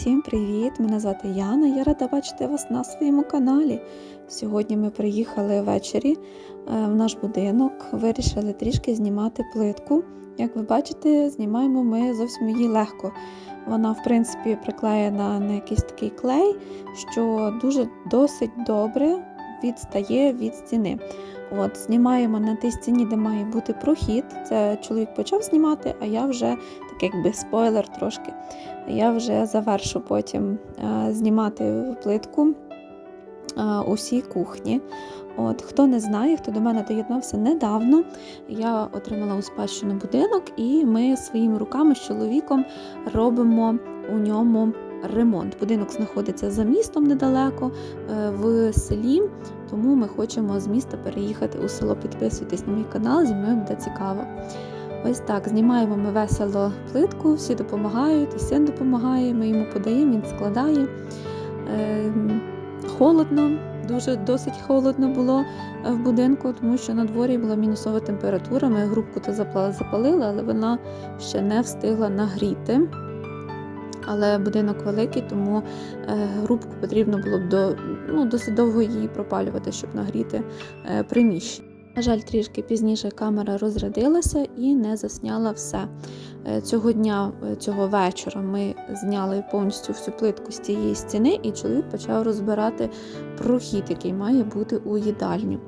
Усім привіт! Мене звати Яна. Я рада бачити вас на своєму каналі. Сьогодні ми приїхали ввечері е, в наш будинок, вирішили трішки знімати плитку. Як ви бачите, знімаємо ми зовсім її легко. Вона, в принципі, приклеєна на якийсь такий клей, що дуже досить добре відстає від стіни. От, знімаємо на тій стіні, де має бути прохід. Це чоловік почав знімати, а я вже так якби спойлер трошки. Я вже завершу потім е, знімати плитку е, усій кухні. От, Хто не знає, хто до мене доєднався недавно, я отримала у спадщину будинок, і ми своїми руками з чоловіком робимо у ньому ремонт. Будинок знаходиться за містом недалеко е, в селі, тому ми хочемо з міста переїхати у село. Підписуйтесь на мій канал, зі мною буде цікаво. Ось так, знімаємо ми весело плитку, всі допомагають, і син допомагає, ми йому подаємо, він складає. Е, холодно, дуже досить холодно було в будинку, тому що на дворі була мінусова температура. Ми грубку то запалили, але вона ще не встигла нагріти. Але будинок великий, тому грубку потрібно було б до, ну, досить довго її пропалювати, щоб нагріти приміщення. На жаль, трішки пізніше камера розрядилася і не засняла все. Цього дня, цього вечора ми зняли повністю всю плитку з цієї стіни, і чоловік почав розбирати прохід, який має бути у їдальню.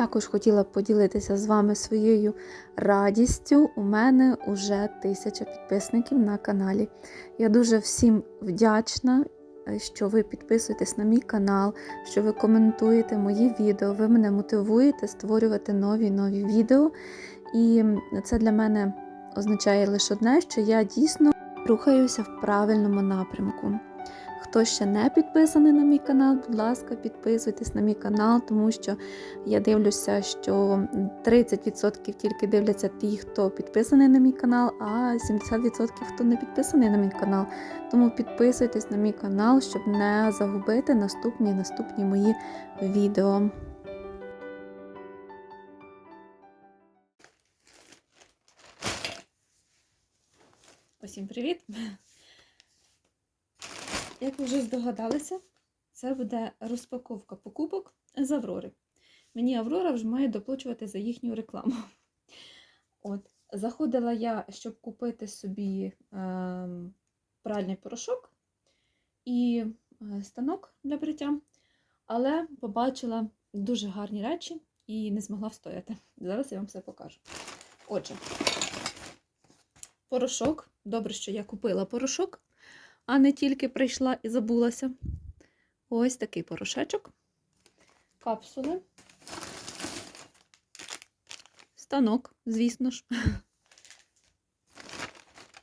Також хотіла б поділитися з вами своєю радістю. У мене вже тисяча підписників на каналі. Я дуже всім вдячна що ви підписуєтесь на мій канал, що ви коментуєте мої відео, ви мене мотивуєте створювати нові нові відео. І це для мене означає лише одне, що я дійсно рухаюся в правильному напрямку. Хто ще не підписаний на мій канал, будь ласка, підписуйтесь на мій канал, тому що я дивлюся, що 30% тільки дивляться ті, хто підписаний на мій канал, а 70% хто не підписаний на мій канал. Тому підписуйтесь на мій канал, щоб не загубити наступні наступні мої відео. Усім привіт! Як ви вже здогадалися, це буде розпаковка покупок з Аврори. Мені Аврора вже має доплачувати за їхню рекламу. От, Заходила я, щоб купити собі е, пральний порошок і е, станок для бриття, але побачила дуже гарні речі і не змогла встояти. Зараз я вам все покажу. Отже, порошок. Добре, що я купила порошок а не тільки прийшла і забулася. Ось такий порошечок, капсули, станок, звісно ж.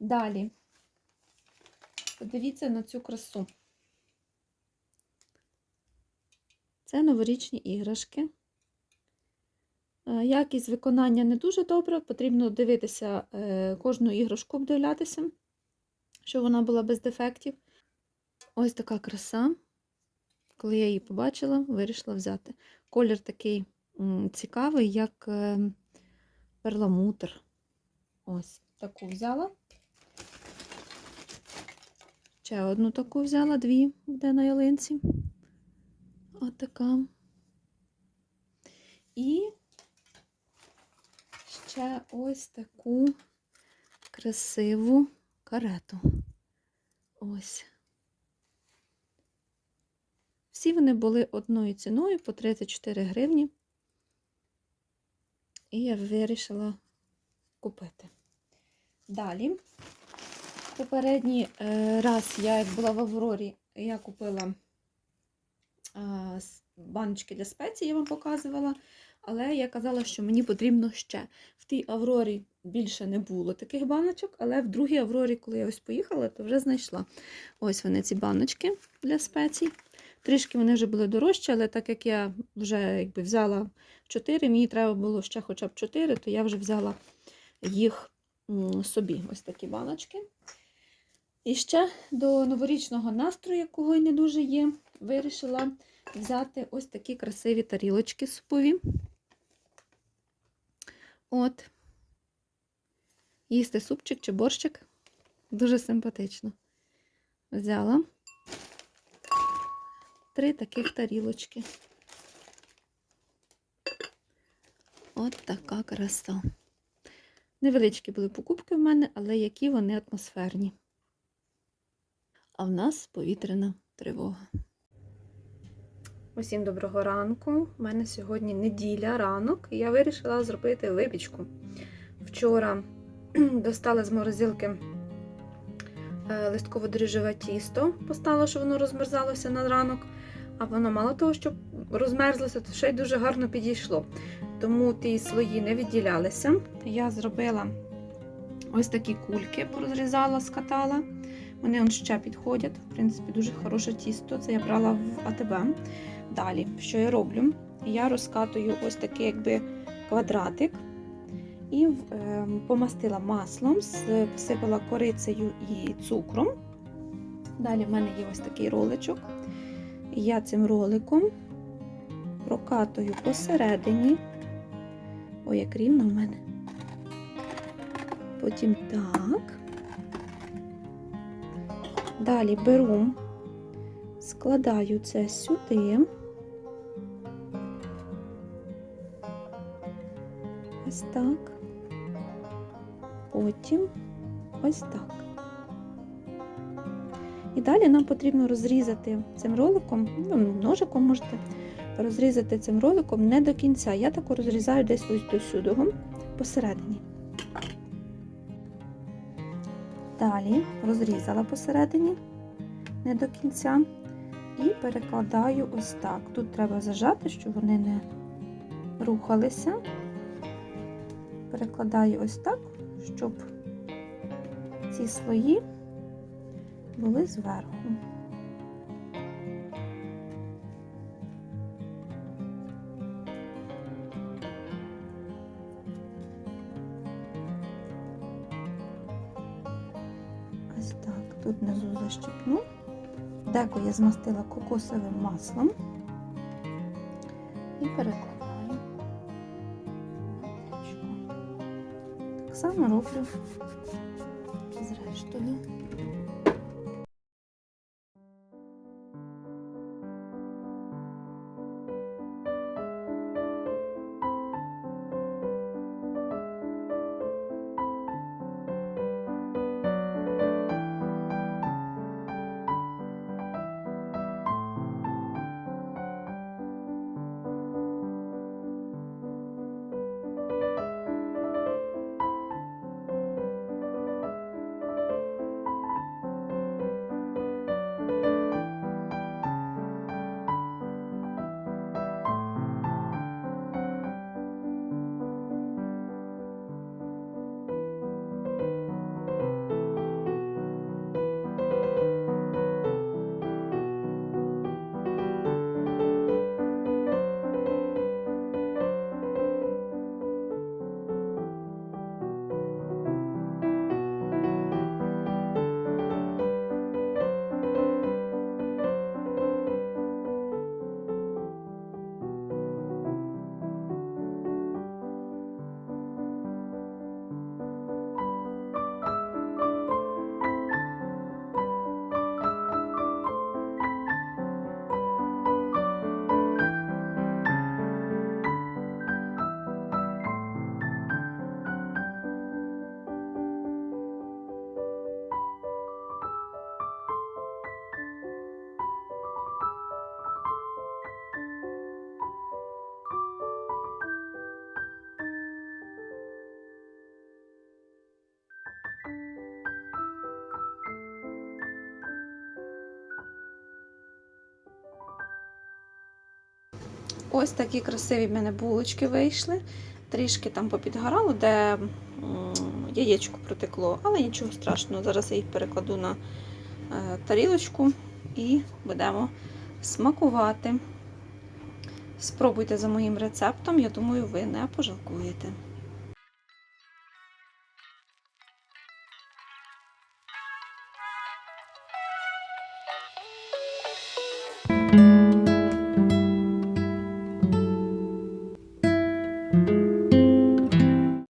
Далі, подивіться на цю красу. Це новорічні іграшки. Е, якість виконання не дуже добра, потрібно дивитися е, кожну іграшку обдивлятися щоб вона була без дефектів. Ось така краса. Коли я її побачила, вирішила взяти. Колір такий цікавий, як е, перламутр. Ось таку взяла. Ще одну таку взяла, дві буде на ялинці. Ось така. І ще ось таку красиву карету. Ось. Всі вони були одною ціною по 34 гривні. І я вирішила купити. Далі, попередній е, раз я, як була в Аврорі, я купила баночки для спецій, я вам показувала. Але я казала, що мені потрібно ще. В тій Аврорі більше не було таких баночок, але в другій Аврорі, коли я ось поїхала, то вже знайшла. Ось вони ці баночки для спецій. Трішки вони вже були дорожчі, але так як я вже якби, взяла 4, мені треба було ще хоча б 4, то я вже взяла їх собі, ось такі баночки. І ще до новорічного настрою, якого й не дуже є, вирішила взяти ось такі красиві тарілочки супові. От. Їсти супчик чи борщик. Дуже симпатично. Взяла три таких тарілочки. От така краса. Невеличкі були покупки в мене, але які вони атмосферні. А в нас повітряна тривога. Усім доброго ранку. У мене сьогодні неділя, ранок, і я вирішила зробити випічку. Вчора достала з морозилки е, листково дріжджеве тісто, поставила, що воно розмерзалося на ранок, а воно мало того, що розмерзлося, то ще й дуже гарно підійшло. Тому ті слої не відділялися. Я зробила ось такі кульки, порозрізала, скатала. Вони он ще підходять. В принципі, дуже хороше тісто. Це я брала в АТБ. Далі, що я роблю? Я розкатую ось такий якби квадратик і е, помастила маслом, посипала корицею і цукром. Далі в мене є ось такий роличок. Я цим роликом прокатую посередині. Ой, як рівно в мене. Потім так. Далі беру, складаю це сюди. Ось так. Потім ось так. І далі нам потрібно розрізати цим роликом, ну, ножиком можете розрізати цим роликом не до кінця. Я таку розрізаю десь ось до сюди, посередині. Далі розрізала посередині, не до кінця, і перекладаю ось так. Тут треба зажати, щоб вони не рухалися. Перекладаю ось так, щоб ці слої були зверху. Ось так, тут внизу защипну. Деко я змастила кокосовим маслом і перекладаю само роблю. З Ось такі красиві в мене булочки вийшли. Трішки там попідгорало, де яєчко протекло, але нічого страшного. Зараз я їх перекладу на е, тарілочку і будемо смакувати. Спробуйте за моїм рецептом, я думаю, ви не пожалкуєте.